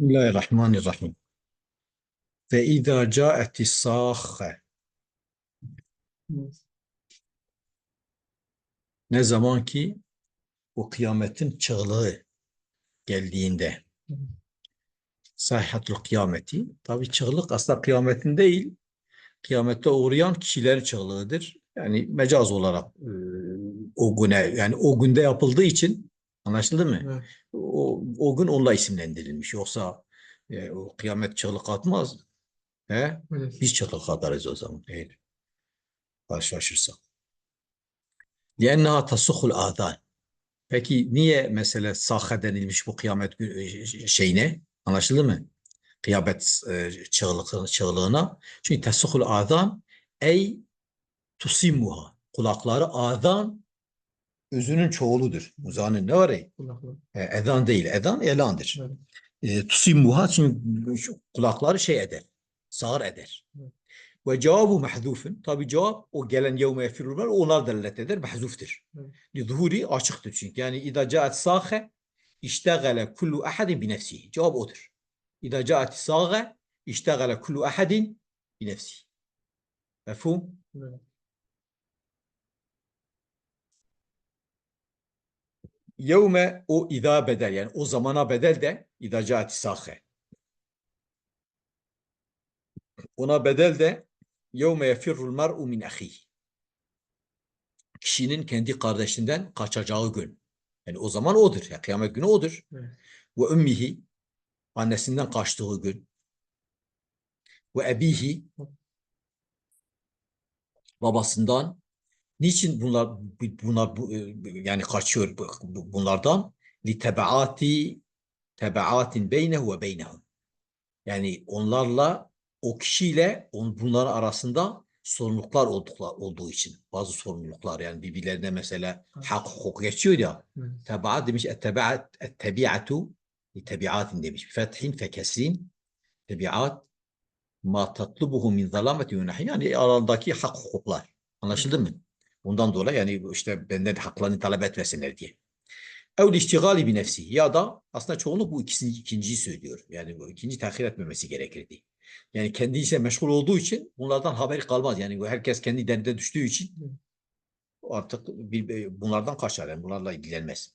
Bismillahirrahmanirrahim. Ve izâ câetis sâhe. Ne zaman ki o kıyametin çığlığı geldiğinde sayhatul kıyameti tabi çığlık aslında kıyametin değil kıyamette uğrayan kişilerin çığlığıdır. Yani mecaz olarak o güne yani o günde yapıldığı için anlaşıldı mı? Evet. O, o gün onunla isimlendirilmiş. Yoksa e, o kıyamet çığlık atmaz. He? Evet. Biz çığlık atarız o zaman. Eğer karşılaşırsak. لِأَنَّهَا تَسُخُ الْآذَانِ Peki niye mesela sahha denilmiş bu kıyamet gü- şeyine? Anlaşıldı mı? Kıyamet e, çığlık, çığlığına. Çünkü tesuhul azan ey tusimuha. Kulakları azan özünün çoğuludur. Uzanın ne var? Kulaklar. E, ezan değil. Ezan elandır. Evet. E, tusimuha çünkü kulakları şey eder. Sağır eder. Evet. Ve cevabı mahzufun. Tabi cevap o gelen yevme yefirul mer onlar delalet eder. Mahzuftur. Evet. Lizuhuri açıktır çünkü. Yani İza caet sâhe iştegale kullu ahadin bi nefsihi. Cevap odur. İza caet sâhe iştegale kullu ahadin bi nefsihi. Mefhum? Evet. Yevme o idâ bedel yani o zamana bedel de idâ caet sâhe. Ona bedel de yevme yefirrul mer'u min ahihi. Kişinin kendi kardeşinden kaçacağı gün. Yani o zaman odur. Ya, kıyamet günü odur. Evet. Ve ümmihi annesinden kaçtığı gün. Ve ebihi babasından niçin bunlar bunlar bu- yani kaçıyor bu- bu- bunlardan li tebaati tebaatin beynehu ve beynehum. Yani onlarla o kişiyle on, bunların arasında sorumluluklar olduklar, olduğu için bazı sorumluluklar yani birbirlerine mesela hak hukuk geçiyor ya Evet. Tebaat demiş ettebaat ettebiatu tebiatin demiş. Fethin fe kesrin tebiat ma tatlubuhu min zalameti yani aralarındaki hak hukuklar. Anlaşıldı mı? Bundan dolayı yani işte benden haklarını talep etmesinler diye. Ev iştigali bi nefsi ya da aslında çoğunluk bu ikisini ikinciyi söylüyor. Yani bu ikinci tahir etmemesi gerekirdi. Yani kendi işe meşgul olduğu için bunlardan haberi kalmaz. Yani herkes kendi derdine düştüğü için artık bir, bunlardan kaçar. Yani bunlarla ilgilenmez.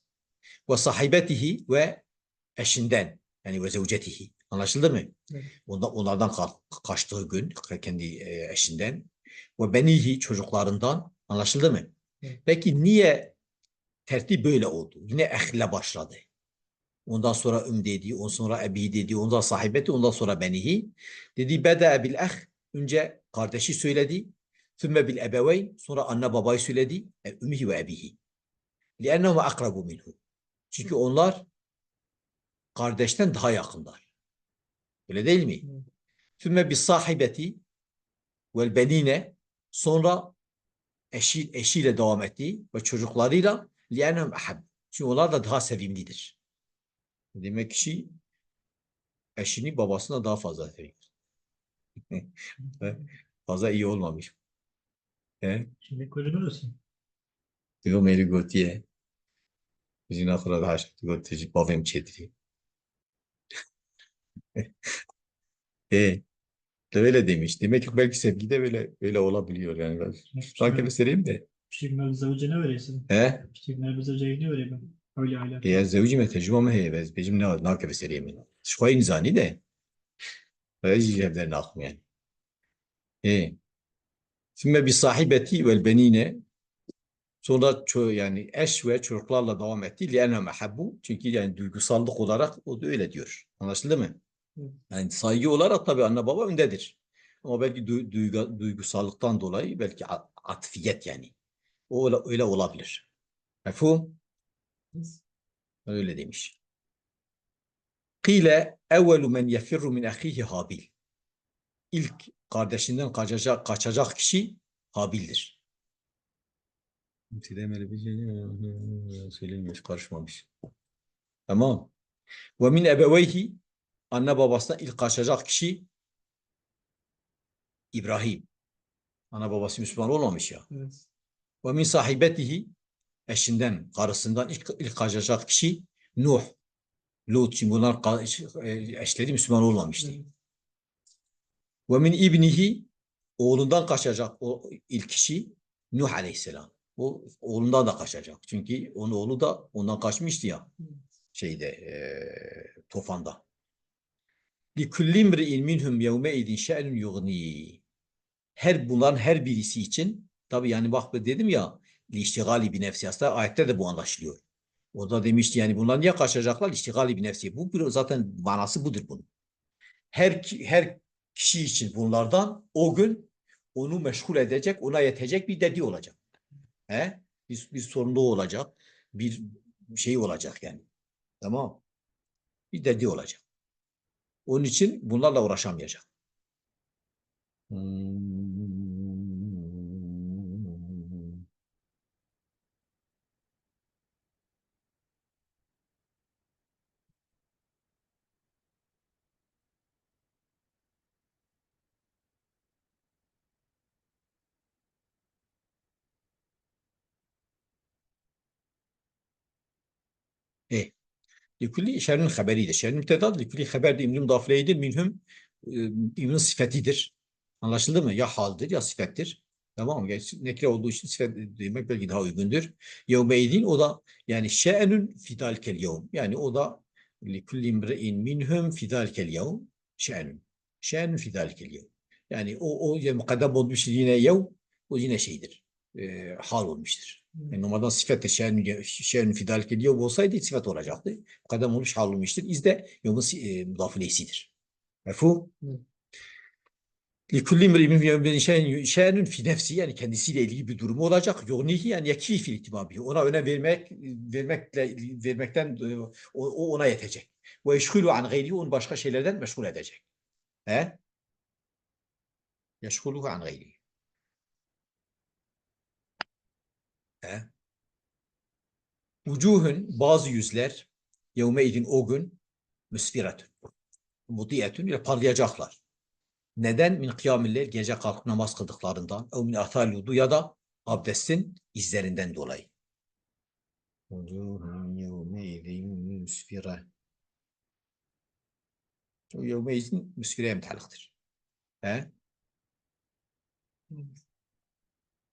Ve sahibetihi ve eşinden yani ve zevcetihi. Anlaşıldı mı? Evet. Ondan, onlardan ka- kaçtığı gün kendi e, eşinden ve benihi çocuklarından Anlaşıldı mı? Peki niye tertip böyle oldu? Yine ehle başladı. Ondan sonra üm dedi, ondan sonra ebi dedi, ondan sahibeti, ondan sonra benihi. Dedi beda bil eh. Önce kardeşi söyledi. Sümme bil ebeveyn. Sonra anne babayı söyledi. E, ümmihi ve ebihi. Liennehuma akrabu minhu. Çünkü onlar kardeşten daha yakınlar. Öyle değil mi? Sümme bis sahibeti vel benine. Sonra eşi, eşiyle devam ettiği ve çocuklarıyla liyenem ahab. Çünkü onlar da daha sevimlidir. Demek kişi eşini babasına daha fazla seviyor. fazla iyi olmamış. He? Şimdi kulübü nasıl? Diyor Meri Gotiye. Bizim akıra da haşak Gotiye babam çetiri. E, de öyle demiş. Demek ki belki sevgi de böyle böyle olabiliyor yani. Ben sanki göstereyim de. Pişirmeli zevcine öyleysin. He? Pişirmeli zevcine öyleyim. Öyle öyle. Ya zevcime tecrübeme heyvez. Bizim ne var? Nakı vesereyim. Şuay nizani de. Ve cicevlerine akım yani. E. Sümme bi sahibeti vel benine. Sonra yani eş ve çocuklarla devam etti. Li'enne mehabbu. Çünkü yani duygusallık olarak o da öyle diyor. Anlaşıldı mı? Yani saygı olarak tabii anne baba öndedir. Ama belki du- duygu- duygusallıktan dolayı belki atfiyet yani. O öyle, öyle olabilir. Mefhum? Öyle demiş. Kile evvelu men yefirru min ahihi Habil. İlk kardeşinden kaçacak, kaçacak kişi Habil'dir. Söylemeli bir şey söylemiyor, karışmamış. Tamam. Ve min ebeveyhi anne babasından ilk kaçacak kişi İbrahim. Ana babası Müslüman olmamış ya. Evet. Ve min sahibetihi eşinden, karısından ilk, ilk kaçacak kişi Nuh. Lut için bunlar e, eşleri Müslüman olmamıştı. Ve min ibnihi oğlundan kaçacak o ilk kişi Nuh aleyhisselam. O oğlundan da kaçacak. Çünkü onun oğlu da ondan kaçmıştı ya şeyde eee tufanda. لِكُلِّ امْرِئٍ مِنْهُمْ يَوْمَئِذٍ شَأْنٌ يُغْنِيهِ Her bunların her birisi için tabi yani bak ben dedim ya لِiştigali bir nefsi aslında ayette de bu anlaşılıyor. O da demişti yani bunlar niye kaçacaklar? İştigali bir nefsi. Bu bir- zaten manası budur bunun. Her ki- her kişi için bunlardan o gün onu meşgul edecek, ona yetecek bir dedi olacak. He? Bir, bir sorumluluğu olacak, bir şey olacak yani. Tamam. Bir dedi olacak. Onun için bunlarla uğraşamayacak. Hmm. Likulli şerrin haberidir. Şerrin mütedad likulli haber de imrin mudafileydir. Minhum imrin sıfetidir. Anlaşıldı mı? Ya haldir ya sıfettir. Tamam mı? Yani nekre olduğu için sıfet demek belki daha uygundur. Yevmeydin o da yani şe'nün fidalkel yevm. Yani o da likulli imre'in minhum fidalkel yevm. Şe'nün. Şe'nün fidalkel yevm. Yani o, o yani mukaddem olmuş yine yevm. O yine şeydir. E, hal olmuştur. Yani normalden sıfat de şe'nün, şe'nün fidalike diyor olsaydı sıfat olacaktı. Kadem olmuş hal olmuştur. İz de yomun e, müdafilesidir. Mefhum? Likulli şe'nün şe'nün fi nefsi yani kendisiyle ilgili bir durumu olacak. Yognihi yani yekfi fil itibabi. Ona önem vermek vermekle vermekten e, o, o ona yetecek. Ve yeşhulu an gayri onu başka şeylerden meşgul edecek. He? Yeşhuluhu an gayri. He? Vucuhun bazı yüzler yevmeydin o gün müsfiretün. Mudiyetün ile parlayacaklar. Neden? Min kıyamiller gece kalkıp namaz kıldıklarından ev min athal vudu ya da abdestin izlerinden dolayı. Vucuhun yevmeydin müsfire. O yevmeydin müsfireye müteallıktır. He?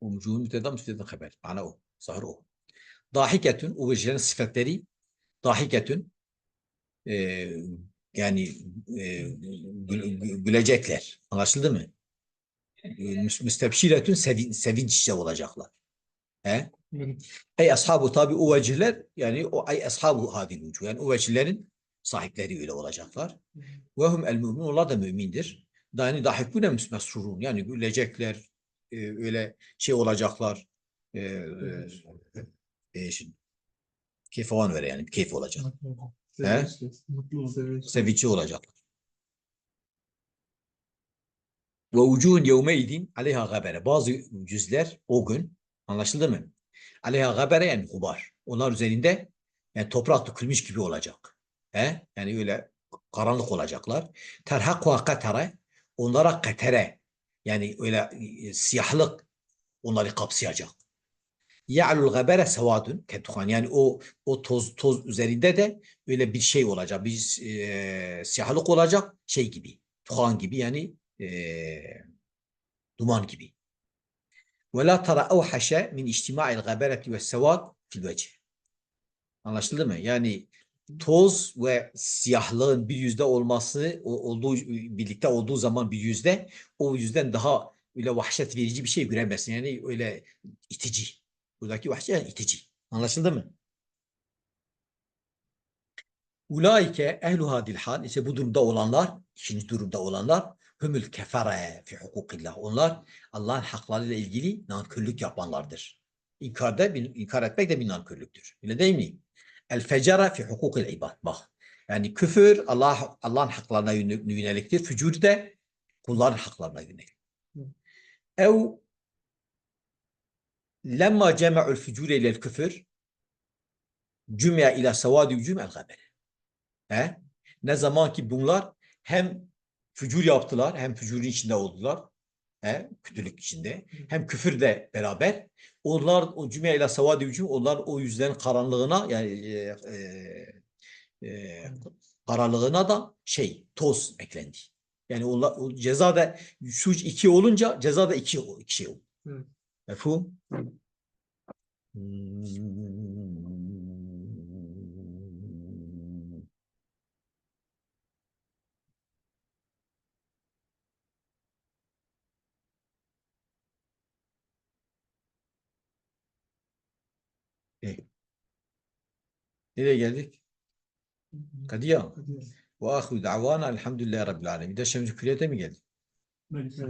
Vucuhun müteda müsfireden haber. Ana o. Zahir o. Dahiketün, o vecilerin sıfatları dahiketün e, yani e, gü- gü- gülecekler. Anlaşıldı mı? E, müs- müstebşiretün sevin, sevinç içinde olacaklar. He? Ey ashabu tabi o vecihler yani o ay ashabu hadil vucuh. Yani o vecihlerin sahipleri öyle olacaklar. Ve hum el mümin onlar da mümindir. Yani dahikune mesrurun yani gülecekler e, öyle şey olacaklar. E, e, e, şimdi, keyif falan ver yani keyif olacak. He? Sevinçli olacaklar. Ve ucuhun yevmeydin aleyha gabere. Bazı yüzler o gün anlaşıldı mı? Aleyha gabere yani gubar. Onlar üzerinde yani toprak dökülmüş gibi olacak. He? Yani öyle karanlık olacaklar. Terhakwa katare. Onlara katere. Yani öyle e, siyahlık onları kapsayacak. Ya'lul gabere sevadun ketuhan. Yani o o toz toz üzerinde de öyle bir şey olacak. Bir e, siyahlık olacak şey gibi. Tuhan gibi yani e, duman gibi. Ve la tara evhaşe min içtima'il gabereti ve sevad fil vecih. Anlaşıldı mı? Yani toz ve siyahlığın bir yüzde olması olduğu birlikte olduğu zaman bir yüzde o yüzden daha öyle vahşet verici bir şey göremezsin. Yani öyle itici. Buradaki vahşet itici. Anlaşıldı mı? Ulaike ehlu hadil hal ise bu durumda olanlar, ikinci durumda olanlar hümül kefere fi hukukillah. Onlar Allah'ın haklarıyla ilgili nankörlük yapanlardır. İnkarda, inkar etmek de bir nankörlüktür. Öyle değil mi? El fecere fi hukukil ibad. Bak. Yani küfür Allah Allah'ın haklarına yöne- yöneliktir. Fücur de kulların haklarına yönelik. Ev lemma cema'ul fücur ile küfür cümle ila sevadi cüm'el gabere. He? Ne zaman ki bunlar hem fücur yaptılar, hem fücurun içinde oldular, he? kötülük içinde, hem küfür de beraber. Onlar o cümle ile savadi hücum, onlar o yüzden karanlığına yani e, e, e, kararlılığına da şey toz eklendi. Yani o, o ceza da suç 2 olunca ceza da 2 2 şey oldu. Mefhum? Hmm. Nereye geldik? Kadiya. Hadi. Ve ahiru da'vana elhamdülillahi rabbil alemin. Bir de Şemsi Külliyet'e mi geldik? Belki.